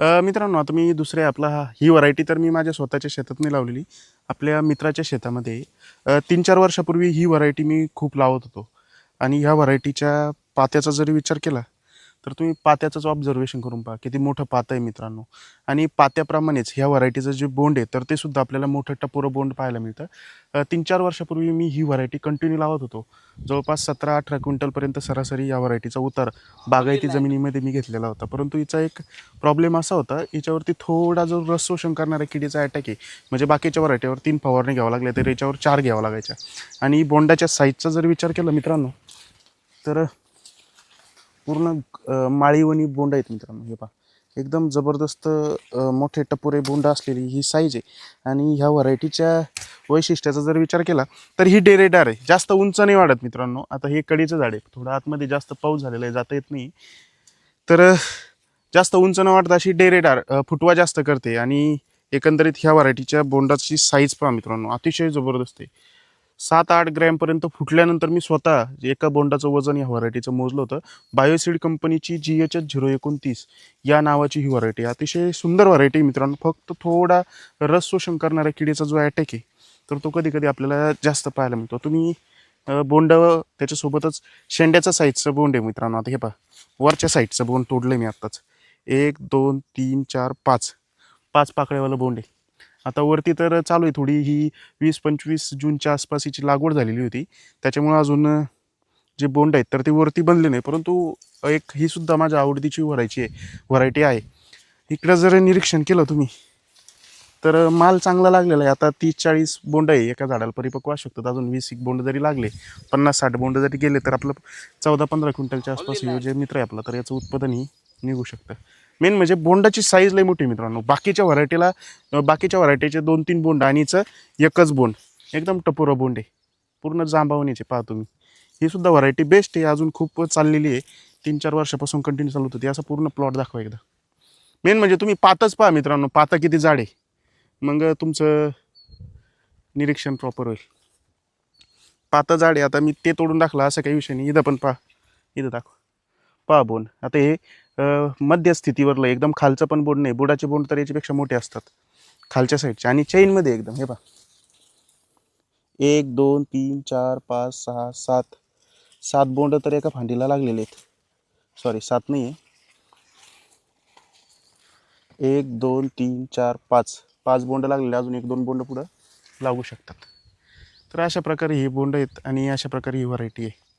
मित्रांनो आता मी दुसरे आपला हा- ही व्हरायटी तर मी माझ्या स्वतःच्या शेतात नाही लावलेली. आपल्या मित्राच्या शेतामध्ये तीन चार वर्षापूर्वी ही व्हरायटी मी खूप लावत होतो. आणि ह्या व्हरायटीच्या पात्याचा जरी विचार केला तर तुम्ही पात्याचंच ऑब्झर्वेशन करून पहा किती मोठं पातं आहे मित्रांनो. आणि पात्याप्रमाणेच ह्या व्हरायटीचं जे बोंड आहे तर ते सुद्धा आपल्याला मोठं टपोरं बोंड पाहायला मिळतं. तीन चार वर्षापूर्वी मी ही व्हरायटी कंटिन्यू लावत होतो. जवळपास सतरा अठरा क्विंटलपर्यंत सरासरी या व्हरायटीचा उतार बागायती जमिनीमध्ये मी घेतलेला होता. परंतु हिचा एक प्रॉब्लेम असा होता याच्यावरती थोडा जो रस शोषण करणाऱ्या किडीचा अटॅक आहे म्हणजे बाकीच्या व्हरायटीवर तीन फवारणी घ्यावं लागल्या तर याच्यावर चार घ्यावं लागायच्या. आणि बोंडाच्या साईजचा जर विचार केला मित्रांनो तर पूर्ण माळीवणी बोंड आहेत मित्रांनो हे पहा. एकदम जबरदस्त मोठे टपोरे बोंड असलेली ही साईज आहे. आणि ह्या व्हरायटीच्या वैशिष्ट्याचा जर विचार केला तर ही डेरेडार आहे. जास्त उंच नाही वाढत मित्रांनो. आता हे कडीचं झाड आहे. थोडं आतमध्ये जास्त पाऊस झालेला आहे जाता येत नाही. तर जास्त उंच न वाढता अशी डेरेडार फुटवा जास्त करते. आणि एकंदरीत ह्या व्हरायटीच्या बोंडाची साईज पहा मित्रांनो. अतिशय जबरदस्त आहे. सात आठ ग्रॅमपर्यंत फुटल्यानंतर मी स्वतः एका बोंडाचं वजन या व्हरायटीचं मोजलं होतं. बायोसीड कंपनीची जी एच एच झिरो एकोणतीस या नावाची ही व्हरायटी अतिशय सुंदर व्हरायटी मित्रांनो. फक्त थोडा रस शोषण करणाऱ्या किडीचा जो अटॅक आहे तर तो कधी कधी आपल्याला जास्त पाहायला मिळतो. तुम्ही बोंड त्याच्यासोबतच शेंड्याचा साईजचं बोंड आहे मित्रांनो. आता हे पहा. वरच्या साईडचं बोंड तोडलं मी आत्ताच. एक दोन तीन चार पाच. पाच पाकळ्यावालं बोंड आहे. आता वरती तर चालू आहे थोडी. ही वीस पंचवीस जूनच्या आसपास हिची लागवड झालेली होती. त्याच्यामुळं अजून जे बोंड आहेत तर ते वरती बनले नाही. परंतु एक ही सुद्धा माझ्या आवडतीची व्हरायची आहे. व्हरायटी आहे. इकडं जर निरीक्षण केलं तुम्ही तर माल चांगला लागलेला आहे. आता तीस चाळीस बोंड आहे. एका झाडाला परिपक्व असू शकतात. अजून वीस एक बोंड जरी लागले पन्नास साठ बोंड जरी गेले तर आपलं चौदा पंधरा क्विंटलच्या आसपास हे जे मित्र आहे आपला. तर याचं उत्पादनही निघू शकतं. मेन म्हणजे बोंडाची साईज लई मोठी आहे मित्रांनो. बाकीच्या व्हरायटीला बाकीच्या व्हरायटीचे दोन तीन बोंड आणि एकच बोंड. एकदम टपोरं बोंड आहे. पूर्ण जांबावणीचे पहा तुम्ही. ही सुद्धा व्हरायटी बेस्ट आहे. अजून खूप चाललेली आहे. तीन चार वर्षापासून कंटिन्यू चालू होती. असा पूर्ण प्लॉट दाखवा एकदा. मेन म्हणजे तुम्ही पातच पहा मित्रांनो. पाता किती जाड आहे. मग तुमचं निरीक्षण प्रॉपर होईल. पातं जाड आहे. आता मी ते तोडून दाखला असं काही विषय नाही. इथं पण पहा. इथं दाखवा. पहा बोंड. आता हे मध्यस्थितीवरलं मध्य स्थितीवरलं आहे. एकदम खालचं पण बोंड नाही बुडाचे बोंड तर याच्यापेक्षा मोठे असतात. खालच्या साईडचे आणि चेनमध्ये एकदम हे पहा. एक दोन तीन चार पाच सहा सात. सात बोंड तर एका फांडीला लागलेले आहेत. सॉरी सात नाही आहे. एक दोन तीन चार पाच. पाच बोंड लागलेले अजून एक दोन बोंड पुढं लागू शकतात. तर अशा प्रकारे ही बोंड आहेत आणि अशा प्रकारे ही व्हरायटी आहे.